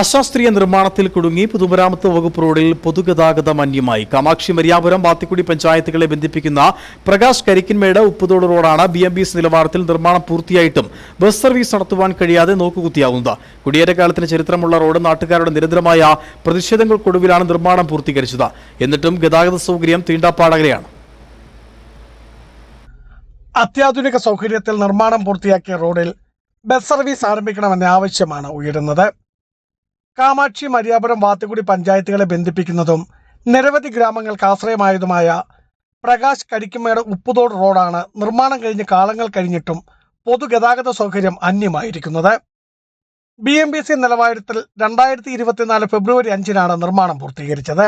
അശാസ്ത്രീയ നിർമ്മാണത്തിൽ കുടുങ്ങി പൊതുമരാമത്ത് വകുപ്പ് റോഡിൽ പൊതുഗതാഗതം അന്യമായി. കാമാക്ഷി മരിയാപുരം ബാത്തിക്കുടി പഞ്ചായത്തുകളെ ബന്ധിപ്പിക്കുന്ന പ്രകാശ് കരിക്കിൻമേട് ഉപ്പുതോട് റോഡാണ് ബി എം ബി എസ് നിലവാരത്തിൽ നിർമ്മാണം പൂർത്തിയായിട്ടും ബസ് സർവീസ് നടത്തുവാൻ കഴിയാതെ നോക്കുകുത്തിയാവുന്നത്. കുടിയേറ്റക്കാലത്തിന് ചരിത്രമുള്ള റോഡ് നാട്ടുകാരുടെ നിരന്തരമായ പ്രതിഷേധങ്ങൾക്കൊടുവിലാണ് നിർമ്മാണം പൂർത്തീകരിച്ചത്. എന്നിട്ടും ഗതാഗത സൗകര്യം തീണ്ടാപ്പാടകലെയാണ്. അത്യാധുനിക സൗകര്യത്തിൽ നിർമ്മാണം പൂർത്തിയാക്കിയ റോഡിൽ ബസ് സർവീസ് ആരംഭിക്കണമെന്ന ആവശ്യമാണ് ഉയരുന്നത്. കാമാക്ഷി മരിയാപുരം വാത്തുകുടി പഞ്ചായത്തുകളെ ബന്ധിപ്പിക്കുന്നതും നിരവധി ഗ്രാമങ്ങൾക്ക് ആശ്രയമായതുമായ പ്രകാശ് കരിക്കുമേട് ഉപ്പുതോട് റോഡാണ് നിർമ്മാണം കഴിഞ്ഞ് കാലങ്ങൾ കഴിഞ്ഞിട്ടും പൊതുഗതാഗത സൗകര്യം അന്യമായിരിക്കുന്നത്. ബി എം ബി സി നിലവാരത്തിൽ രണ്ടായിരത്തി ഇരുപത്തിനാല് ഫെബ്രുവരി അഞ്ചിനാണ് നിർമ്മാണം പൂർത്തീകരിച്ചത്.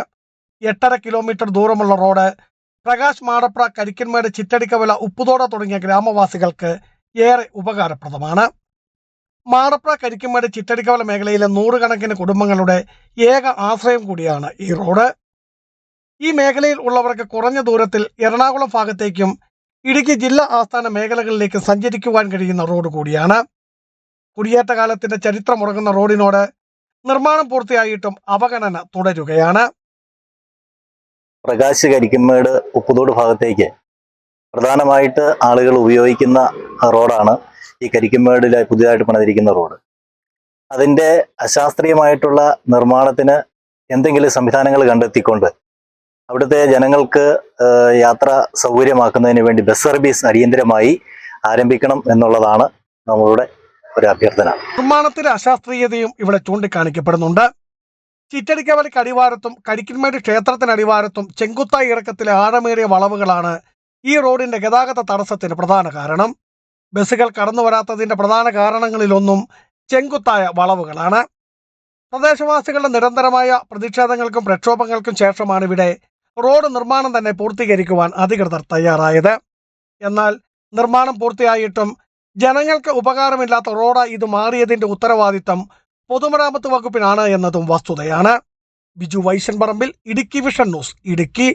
എട്ടര കിലോമീറ്റർ ദൂരമുള്ള റോഡ് പ്രകാശ് മാടപ്ര കരിക്കന്മേട് ചിറ്റടിക്കവല ഉപ്പുതോട തുടങ്ങിയ ഗ്രാമവാസികൾക്ക് ഏറെ ഉപകാരപ്രദമാണ്. മാടപ്ര കരിക്കൻമേട് ചിറ്റടിക്കവല മേഖലയിലെ നൂറുകണക്കിന് കുടുംബങ്ങളുടെ ഏക ആശ്രയം കൂടിയാണ് ഈ റോഡ്. ഈ മേഖലയിൽ ഉള്ളവർക്ക് കുറഞ്ഞ ദൂരത്തിൽ എറണാകുളം ഭാഗത്തേക്കും ഇടുക്കി ജില്ലാ ആസ്ഥാന മേഖലകളിലേക്ക് സഞ്ചരിക്കുവാൻ കഴിയുന്ന റോഡ് കൂടിയാണ്. കുടിയേറ്റ കാലത്തിന്റെ ചരിത്രമുറങ്ങുന്ന റോഡിനോട് നിർമ്മാണം പൂർത്തിയായിട്ടും അവഗണന തുടരുകയാണ്. പ്രകാശ് കരിക്കുമേട് ഉപ്പുതോട് ഭാഗത്തേക്ക് പ്രധാനമായിട്ട് ആളുകൾ ഉപയോഗിക്കുന്ന റോഡാണ്. ഈ കരിക്കുമേടിലെ പുതിയതായിട്ട് പണിതിരിക്കുന്ന റോഡ്. അതിന്റെ അശാസ്ത്രീയമായിട്ടുള്ള നിർമ്മാണത്തിന് എന്തെങ്കിലും സംവിധാനങ്ങൾ കണ്ടെത്തിക്കൊണ്ട് അവിടുത്തെ ജനങ്ങൾക്ക് യാത്ര സൗകര്യമാക്കുന്നതിന് വേണ്ടി ബസ് സർവീസ് അടിയന്തരമായി ആരംഭിക്കണം എന്നുള്ളതാണ് നമ്മളുടെ ഒരു അഭ്യർത്ഥന. നിർമ്മാണത്തിലെ അശാസ്ത്രീയതയും ഇവിടെ ചൂണ്ടിക്കാണിക്കപ്പെടുന്നുണ്ട്. ചിറ്റടിക്കവലയ്ക്ക് അടിവാരത്തും കരിക്കിൻമേട് ക്ഷേത്രത്തിന് അടിവാരത്തും ചെങ്കുത്തായി ഇറക്കത്തിലെ ആഴമേറിയ വളവുകളാണ് ഈ റോഡിന്റെ ഗതാഗത തടസ്സത്തിന് പ്രധാന കാരണം. ബസ്സുകൾ കടന്നു വരാത്തതിന്റെ പ്രധാന കാരണങ്ങളിലൊന്നും ചെങ്കുത്തായ വളവുകളാണ്. പ്രദേശവാസികളുടെ നിരന്തരമായ പ്രതിഷേധങ്ങൾക്കും പ്രക്ഷോഭങ്ങൾക്കും ശേഷമാണ് ഇവിടെ റോഡ് നിർമ്മാണം തന്നെ പൂർത്തീകരിക്കുവാൻ അധികൃതർ തയ്യാറായത്. എന്നാൽ നിർമ്മാണം പൂർത്തിയായിട്ടും ജനങ്ങൾക്ക് ഉപകാരമില്ലാത്ത റോഡ് ഇത് മാറിയതിന്റെ ഉത്തരവാദിത്തം പൊതുമരാമത്ത് വകുപ്പിനാണ് എന്നതും വസ്തുതയാണ്. Biju Vaishan Parambil Idukki vision news Idukki.